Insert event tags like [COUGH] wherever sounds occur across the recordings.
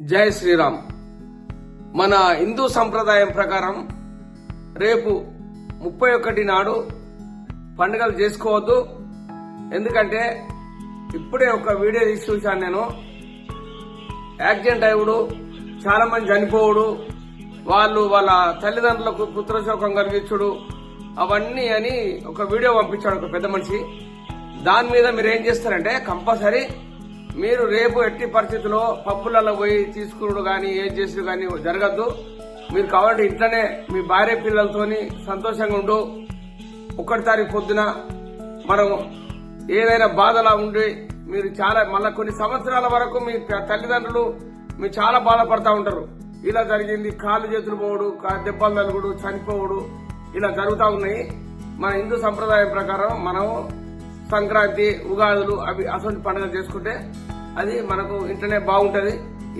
జై శ్రీరామ్. మన హిందూ సంప్రదాయం ప్రకారం రేపు ముప్పై ఒకటి నాడు పండుగలు చేసుకోవద్దు. ఎందుకంటే ఇప్పుడే ఒక వీడియో తీసి చూశాను నేను. యాక్సిడెంట్ అయ్యుడు చాలా మంది చనిపోవుడు వాళ్ళు వాళ్ళ తల్లిదండ్రులకు పుత్రశోకం కలిగించుడు అవన్నీ అని ఒక వీడియో పంపించాడు ఒక పెద్ద మనిషి. దాని మీద మీరు ఏం చేస్తారంటే కంపల్సరీ మీరు రేపు ఎట్టి పరిస్థితుల్లో పప్పులలో పోయి తీసుకున్నాడు కానీ ఏం చేసిడు కానీ జరగద్దు. మీరు కావాలంటే ఇంట్లోనే మీ భార్య పిల్లలతోని సంతోషంగా ఉండు. ఒకటి తారీఖు పొద్దున మనం ఏదైనా బాధలా ఉండి మీరు చాలా మళ్ళీ కొన్ని సంవత్సరాల వరకు మీ తల్లిదండ్రులు మీరు చాలా బాధపడతా ఉంటారు. ఇలా జరిగింది కాళ్ళు చేతులు పోవడు కా- దెబ్బలు తలుగుడు చనిపోవడు ఇలా జరుగుతూ ఉన్నాయి. మన హిందూ సంప్రదాయం ప్రకారం మనం సంక్రాంతి ఉగాదులు అవి అటువంటి పండుగలు చేసుకుంటే అది మనకు ఇంటనే బాగుంటది.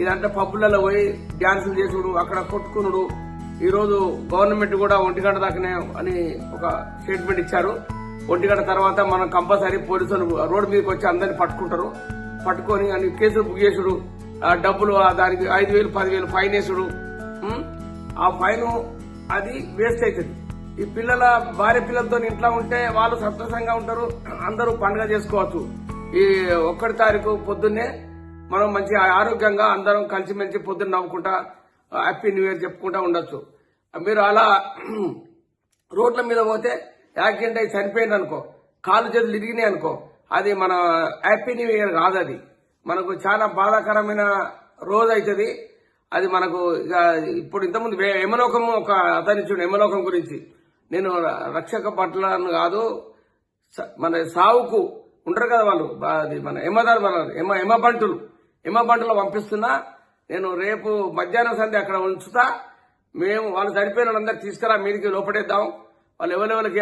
ఇదంటే పబ్బులలో పోయి డ్యాన్సులు చేసుడు అక్కడ కొట్టుకునుడు. ఈరోజు గవర్నమెంట్ కూడా ఒంటిగంట దాకానే అని ఒక స్టేట్మెంట్ ఇచ్చారు. ఒంటిగంట తర్వాత మనం కంపల్సరీ పోలీసులు రోడ్డు మీదకి వచ్చి అందరిని పట్టుకుంటారు. పట్టుకొని అని కేసులు బుక్ చేసుడు. ఆ డబ్బులు దానికి ఐదు వేలు పదివేలు ఫైన్ వేసుడు. ఆ ఫైన్ అది వేస్ట్ అవుతుంది. ఈ పిల్లల భార్య పిల్లలతో ఇంట్లో ఉంటే వాళ్ళు సంతోషంగా ఉంటారు. అందరూ పండుగ చేసుకోవచ్చు. ఈ ఒక్కటి తారీఖు పొద్దున్నే మనం మంచి ఆరోగ్యంగా అందరం కలిసిమెలిసి పొద్దున్న నవ్వుకుంటా హ్యాపీ న్యూ ఇయర్ చెప్పుకుంటా ఉండొచ్చు. మీరు అలా [CLEARS THROAT] రోడ్ల మీద పోతే యాక్సిడెంట్ అయి చనిపోయింది అనుకో కాలు చేతులు ఇరిగినాయి అనుకో అది మన హ్యాపీ న్యూ ఇయర్ కాదు అది. మనకు చాలా బాధాకరమైన రోజు అవుతుంది అది మనకు ఇక ఇప్పుడు ఇంతకుముందు వే- యమలోకము ఒక అతని చూడు యమలోకం గురించి. నేను రక్షక పట్లను కాదు స- మన సావుకు ఉంటారు కదా వాళ్ళు అది మన యమదారు మన బంటులు. యమబంటులు యమబంటులు పంపిస్తున్నా నేను రేపు మధ్యాహ్నం సంధి అక్కడ ఉంచుతా మేము వాళ్ళు చనిపోయిన వాళ్ళందరూ తీసుకురా మీదికి లోపడేద్దాం. వాళ్ళు ఎవరెవరికి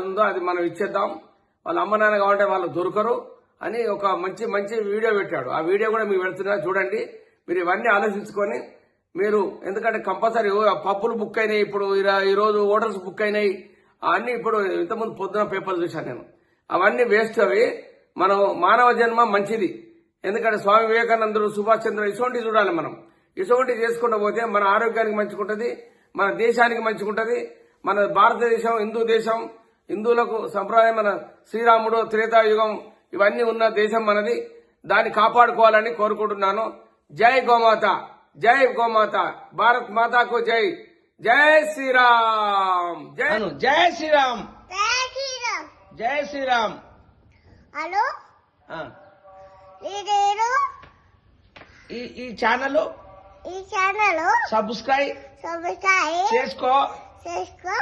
ఉందో అది మనం ఇచ్చేద్దాం. వాళ్ళ అమ్మ నాన్న కావాలంటే వాళ్ళు దొరకరు అని ఒక మంచి మంచి వీడియో పెట్టాడు. ఆ వీడియో కూడా మీకు పెడుతున్నా చూడండి. మీరు ఇవన్నీ ఆలోచించుకొని మీరు ఎందుకంటే కంపల్సరీ పప్పులు బుక్ అయినాయి ఇప్పుడు ఇలా- ఈ హోటల్స్ బుక్ అయినాయి. అన్నీ ఇప్పుడు ఇంతకుముందు పొద్దున పేపర్ చూశాను నేను. అవన్నీ వేస్ట్ అవి. మనం మానవ జన్మ మంచిది. ఎందుకంటే స్వామి వివేకానందుడు సుభాష్ చంద్ర ఇటువంటి చూడాలి మనం. ఇటువంటి చేసుకుంటూ పోతే మన ఆరోగ్యానికి మంచిగుంటది మన దేశానికి మంచిగుంటది మన భారతదేశం హిందూ దేశం హిందువులకు సంప్రదాయం మన శ్రీరాముడు త్రేతాయుగం ఇవన్నీ ఉన్న దేశం మనది. దాన్ని కాపాడుకోవాలని కోరుకుంటున్నాను. జై గోమాత. జై గోమాత భారత్ మాతాకు జై. జై శ్రీరామ్. జై జై శ్రీరామ్. జై శ్రీరామ్. హలో ఈ ఛానల్ ఈ ఛానల్ సబ్స్క్రైబ్ సబ్స్క్రైబ్ చేసుకో. చేసుకో.